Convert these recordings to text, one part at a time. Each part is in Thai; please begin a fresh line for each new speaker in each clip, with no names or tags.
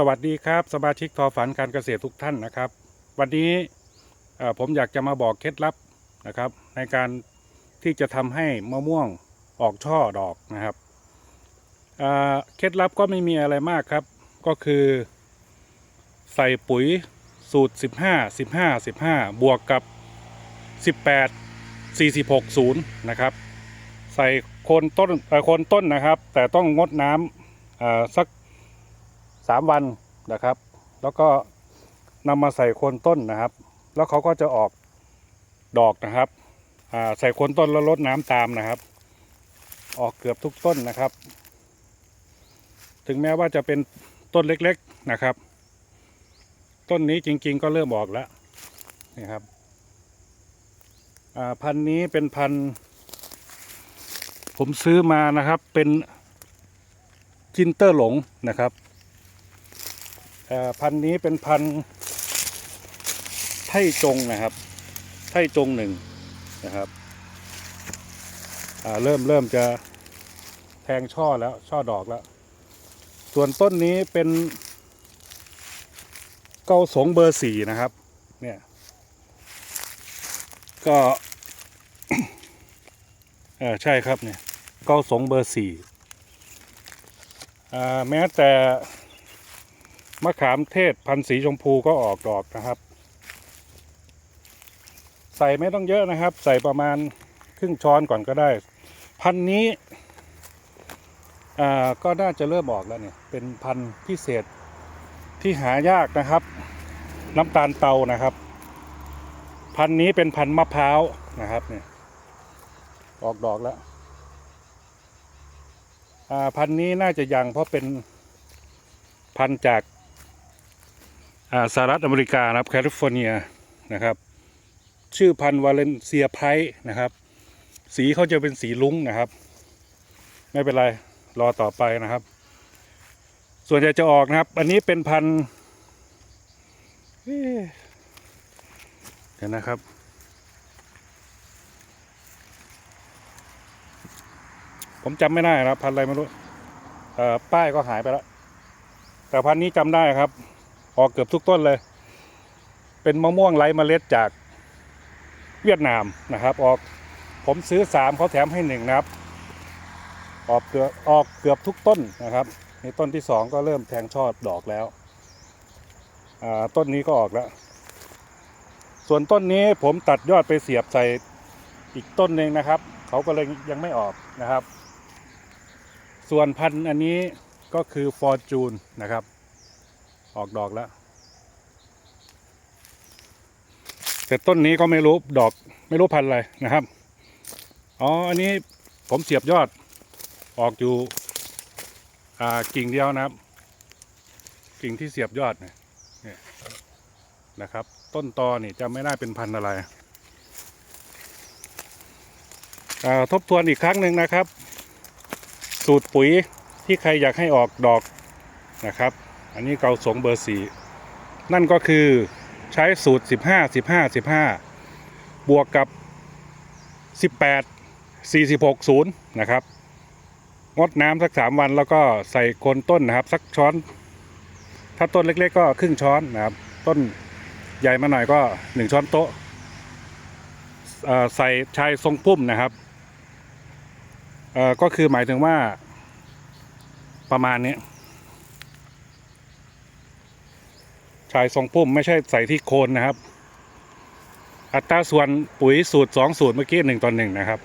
สวัสดีครับ สมาชิกทอฝันการเกษตรทุกท่านนะครับ วันนี้ผมอยากจะมาบอกเคล็ดลับนะครับ ในการที่จะทำให้มะม่วงออกช่อดอกนะครับเเคล็ดลับก็ไม่มีอะไรมากครับ ก็คือใส่ปุ๋ยสูตร 15 15 15 บวกกับ 18 46 0นะครับ ใส่โคนต้นโคนต้นนะครับ แต่ต้องงดน้ำสัก สามวันนะครับ แล้วก็นำมาใส่โคนต้นนะครับ แล้วเขาก็จะออกดอกนะครับใส่โคนต้นแล้วลดน้ำตามนะครับ ออกเกือบทุกต้นนะครับ ถึงแม้ว่าจะเป็นต้นเล็กๆนะครับ ต้นนี้จริง ๆ ก็เริ่มออกแล้วนี่ครับพันธุ์นี้เป็นพันธุ์ผมซื้อมานะครับเป็นจินเตอร์หลงนะครับ พันธุ์นี้เป็นพันธุ์ไท่จงนะครับ ไท่จงหนึ่งนะครับเริ่มเริ่มจะแทงช่อแล้วช่อดอกแล้ว ส่วนต้นนี้เป็นเกาสงเบอร์สี่นะครับ เนี่ย ก็เออใช่ครับเนี่ยเกาสงเบอร์สี่อ่าแม้แต่ มะขามเทศพันธุ์สีชมพูก็ออกดอกนะครับ ใส่ไม่ต้องเยอะนะครับ ใส่ประมาณครึ่งช้อนก่อนก็ได้ พันธุ์นี้อ่าก็น่าจะเริ่มออกแล้วเนี่ยเป็นพันธุ์พิเศษที่หายากนะครับ น้ำตาลเตานะครับ พันธุ์นี้เป็นพันธุ์มะพร้าวนะครับเนี่ยออกดอกแล้วอ่าพันธุ์นี้น่าจะยังเพราะเป็นพันธุ์จาก สหรัฐอเมริกานะครับแคลิฟอร์เนียนะครับ ชื่อพันธุ์วาเลนเซียไพรนะครับ สีเขาจะเป็นสีลุ้งนะครับ ไม่เป็นไรรอต่อไปนะครับ ส่วนใหญ่จะออกนะครับ อันนี้เป็นพันธุ์เอ๊ะเดี๋ยวนะครับผมจำไม่ได้นะครับ พันธุ์อะไรไม่รู้ เอ่อ ป้ายก็หายไปแล้ว แต่พันธุ์นี้จำได้ครับ ออกเกือบทุกต้นเลย เป็นมะม่วงไร้เมล็ดจากเวียดนามนะครับ ออกผมซื้อสามเขาแถมให้หนึ่งนะครับ ออกเกือบออกเกือบทุกต้นนะครับในต้นที่สองก็เริ่มแทงช่อดอกแล้วต้นนี้ก็ออกแล้ว ส่วนต้นนี้ผมตัดยอดไปเสียบใส่อีกต้นหนึ่งนะครับ เขาก็เลยยังไม่ออกนะครับ ส่วนพันธุ์อันนี้ก็คือฟอร์จูนนะครับ ออกดอกแล้ว แต่ต้นนี้ก็ไม่รู้ดอกไม่รู้พันธุ์อะไรนะครับ อ๋อ อันนี้ผมเสียบยอดออกอยู่อ่ากิ่งเดียวนะครับ กิ่งที่เสียบยอดเนี่ยนะครับ ต้นตอนี่จะไม่น่าเป็นพันธุ์อะไรทบทวนอีกครั้งหนึ่งนะครับ สูตรปุ๋ยที่ใครอยากให้ออกดอกนะครับ อันนี้เกาสงเบอร์สี่นั่นก็คือใช้สูตร 15 15 15 บวกกับ 18 46 0 นะครับ งดน้ำสัก 3 วันแล้วก็ใส่โคนต้นนะครับ สักช้อน ถ้าต้นเล็กๆ ก็ครึ่งช้อนนะครับ ต้นใหญ่มาหน่อยก็ 1 ช้อนโต๊ะใส่ชายทรงพุ่มนะครับ ก็คือหมายถึงว่าประมาณนี้ ชายทรงพุ่มไม่ใช่ใส่ที่โคนนะครับ อัตราส่วนปุ๋ยสูตรสองสูตรเมื่อกี้หนึ่งต่อหนึ่งนะครับ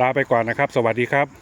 ลาไปก่อนนะครับ สวัสดีครับ